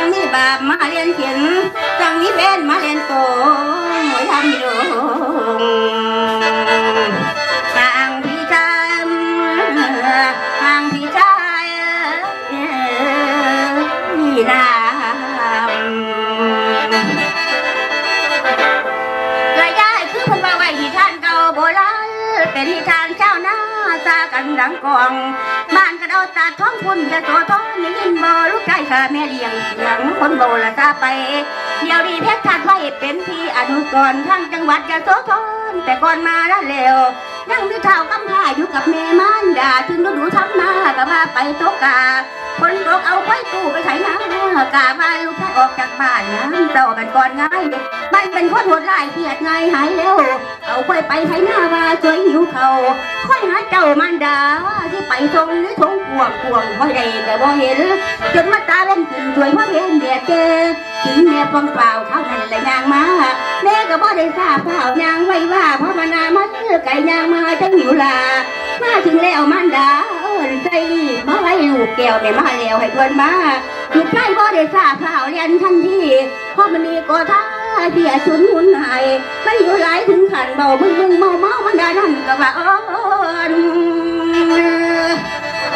งมีบาปมาเรียนเขียนจังมีแฟนมาเรียนโกงโอ้ยทำอยู่ทางพี่ชายทางพี่ชายพี่นามรายได้คือคนว่าไหวที่ท่านเก่าโบราณเป็นทานเจ้าน ซากันดังกองบ้านกันเอาตาท้องคุณจะโตท้องนี่ยินบ่ลูกชายข้าแม่เลี้ยงเสียงคนโบราณซาไป เดี๋ยวดีเพชรขาดไว้เป็นที่อนุกรทั้งจังหวัดจะโตท้อนแต่ก่อนมาแล้วเร็วยังมีเท่ากำพร้าอยู่กับแม่มานดาถึงฤดูทำนาก็พาไปโตกา คนตกเอาไว้ตู้ไปไถน้ำกาว่าลูกชายออกจากบ้านน้ำเต่ากันก่อนง่ายมันเป็นคนโหดร้ายเครียดง่ายหายเร็วเอาค่อยไปไถนาว่าสวยหิวเขาค่อยหาเจ้ามันดาที่ไปทรงหรือทงพวงพวงค่อยได้ก็บ่เห็นจนมาตาเล่นขึ้นถวยมาเห็นเดียดเจถึงแม่ฟองเปล่าเท่านั้นละนางมาแม่ก็บ่ได้ทราบเปล่านางไว้ว่าพระมนามาเลือไก่นางมาจังหิวลามาถึงแล้วมันดา นใจมาไว้ลูกแก้วแม่มาแล้วให้เพิ่นมาลูกชายบ่ได้ทราบเปล่าเรียนทันทีเพราะมันนี่ก็ท่าเสียชุนหุนหายมันอยู่หลายถึงขันเบามึงมึงเมาเมามันดานั่นก็ว่าอ้อน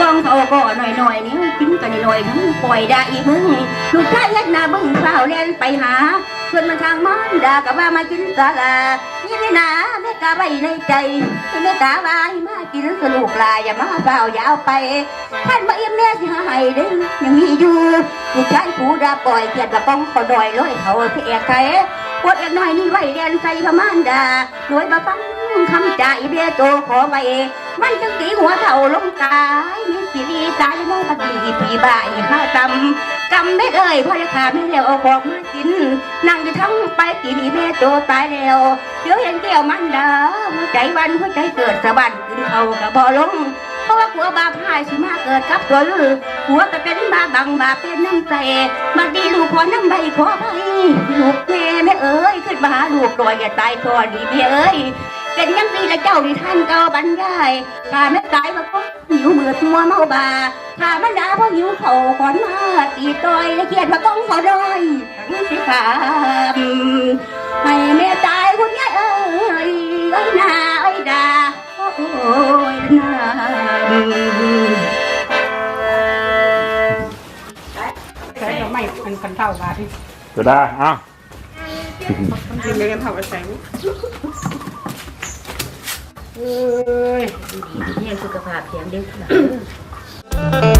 กองเขาก็หน่อยหน่อยนี่กินกันหน่อยทั้งปล่อยได้อีมึงลูกชายเฮ็ดนาบึ้งเปล่าเรียนไปหา เพื่อนมันทางมันดาก็ว่ามากินสาลานี่ไม่นาแม่กาไว้ในใจแม่กาว่าให้มากินสลูกลายอย่ามาเปล่ายาวไปท่านมาเอี่ยมแน่สิหายเด้ยังมีอยู่ลูกชายผู้ดาปล่อยเกียรติกระป้องขอดอยเลยเขาเพียกไทยปวดเอกน้อยนี่ไว้เรียนใส่พมานดาโดยบาฟังคำจ่ายเบี้ยโตขอไว้มันจึงตีหัวเท่าลงตายมีสิรีตายแล้วปฏิปีบ่ายข้าจำกำไม่เอ่ยพ่อจะขาไม่แล้วเอาของมา กินนั่งอยู่ทั้งไปตีนีแม่โตตายแล้วเดี๋ยวเห็นแก้วมันดาหัวใจวันหัวใจเกิดสะบันขึ้นเขากระบอลงเพราะว่าหัวบาปายสิมาเกิดกับตัวลูกหัวก็เป็นบาบังบาเป็นน้ำใจบัดนี้ลูกขอน้ำใบขอไปลูกแม่แม่เอ้ยขึ้นมาหาลูกลอยอย่าตายทอดีแม่เอ้ย เป็นยังดีละเจ้าที่ท่านเก่าบรรยายถ้าแม่ตายมาก็หิวเบื่อทัวเมาบาถ้ามันดาพราหิวเขาขอนมาตีต่อยและเขียดมาก้องเขาดอยทั้งสิขามให้แม่ตายคุณยายเอ้ยเอ้ยนาเอ้ยดาโอ้ยนาใช้ก็ไม่อันกันเท่าบาที่ก็ได้เอ้ามันกินเลยกันเท่ากับแสง เอ้ยดีๆเนี่ยสุขภาพแข็งเด้อ